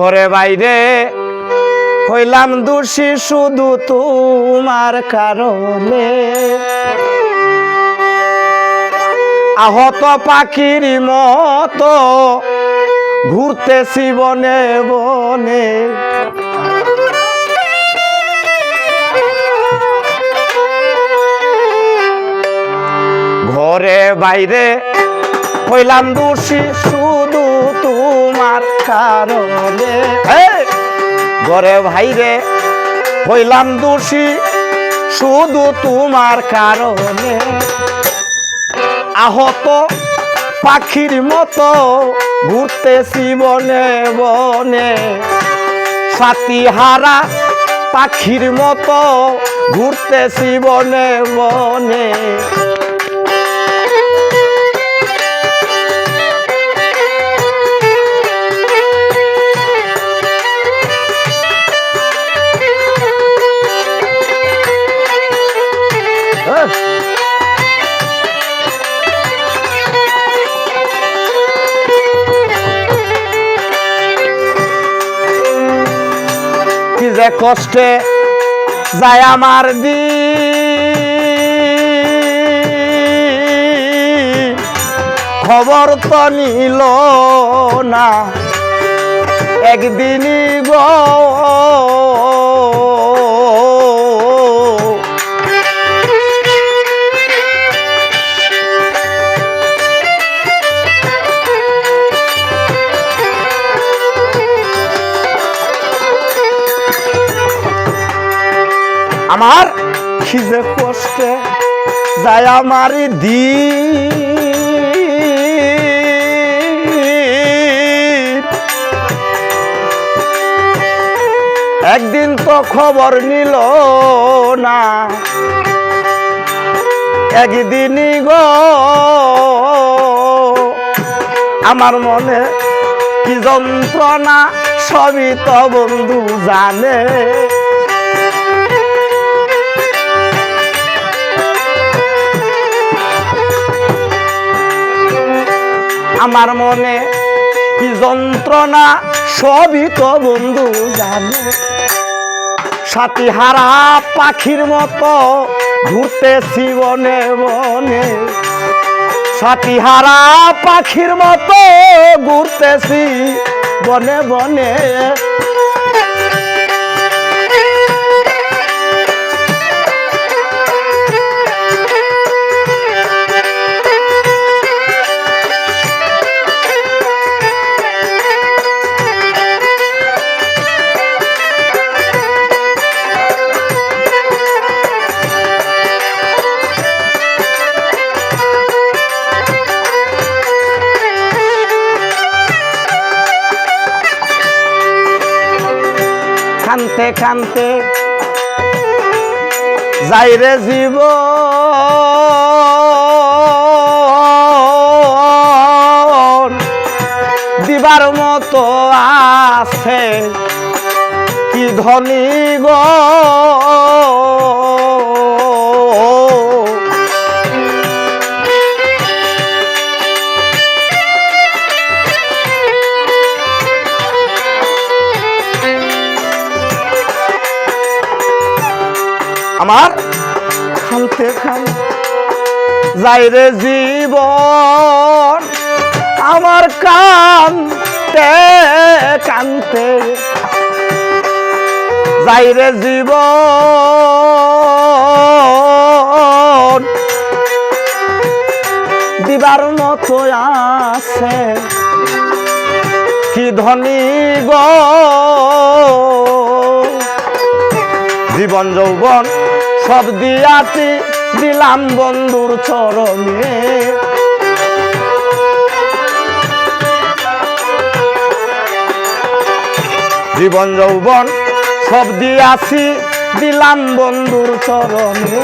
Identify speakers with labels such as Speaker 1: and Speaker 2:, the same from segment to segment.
Speaker 1: ঘরে বাইরে হইলাম দোষী শুধু তোমার কারণে। আহত পাখির মতো ঘুরতেছি বনে বনে। ঘরে বাইরে হইলাম দোষী কারণে! ঘরে বাইরে হইলাম দোষী, শুধু তোমার কারণে। আহত পাখির মতো ঘুরতেছি বনে বনে। সাথী পাখির মতো ঘুরতেছি বনে বনে। যে কষ্টে যায় আমার দি খবর তো নিল না একদিনই গো আমার খিজে কষ্টে যায় আমার দিন। একদিন তো খবর নিল না, একদিনই গো। আমার মনে কি যন্ত্রণা, সবই তো বন্ধু জানে। আমার মনে কি যন্ত্রণা? সবই তো বন্ধু জানে। সাথী হারা পাখির মতো ঘুরতেছি বনে বনে সাথী হারা পাখির মতো ঘুরতেছি বনে বনে। কানতে কানতে যাইরে জীব দিবার মতো আছে কি ধনী গো? আমার খানতে খান। যাইরে জীবন আমার কানতে কানতে যাইরে জীবন দিবার মতো আছে। কি ধনী গো? জীবন যৌবন সব দিয়াছি, দিলাম বন্ধুর চরণে। জীবন যৌবন সব দিয়াছি, দিলাম বন্ধুর চরণে।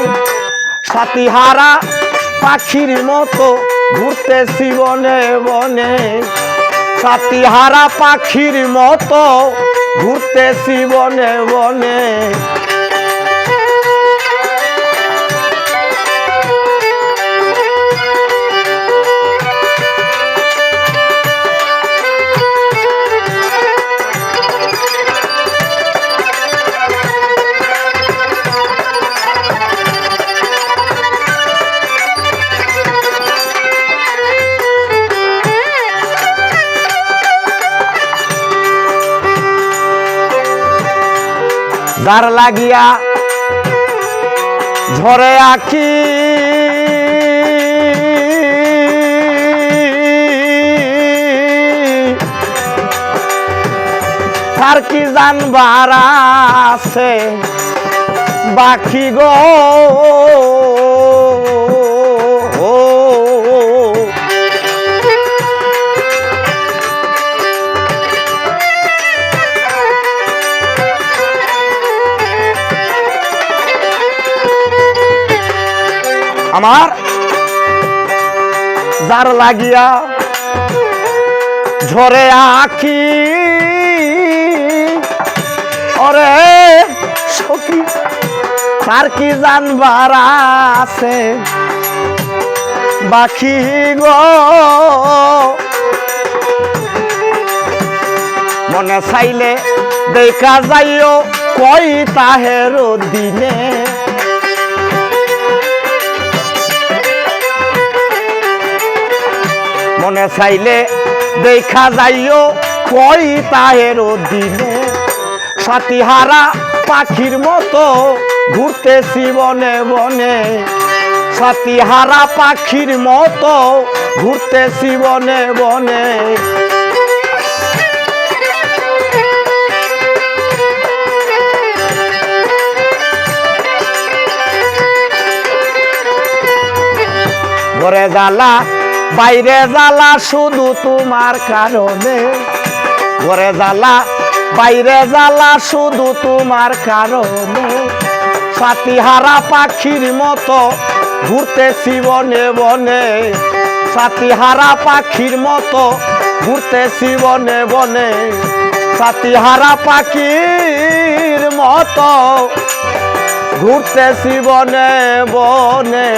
Speaker 1: সাথী হারা পাখির মতো ঘুরতেছি বনে বনে। সাথী হারা পাখির মতো ঘুরতেছি বনে বনে। যার লাগিয়া ঝরে আখি। আর কি জানবার আছে বাকি গো? আমার? যার লাগিয়া ঝরে আখি ওরে সখী, তার কি জানবার আছে? বাকি গো। মনে চাইলে দেখা যাইও কই তাহের দিনে মনে চাইলে দেখা যাইও কই তাহের দিনে। সাতিহারা পাখির মতো ঘুরতেছি বনে বনে। সাতিহারা পাখির মতো ঘুরতেছি বনে বনে। ঘরে জ্বালা বাইরে জ্বালা শুধু তোমার কারণে। ঘরে জ্বালা, বাইরে জ্বালা শুধু তোমার কারণে। সাতিহারা পাখির মতো ঘুরতেছি বনে বনে। সাতিহারা পাখির মতো ঘুরতেছি বনে বনে। সাতিহারা পাখির মতো ঘুরতেছি বনে বনে।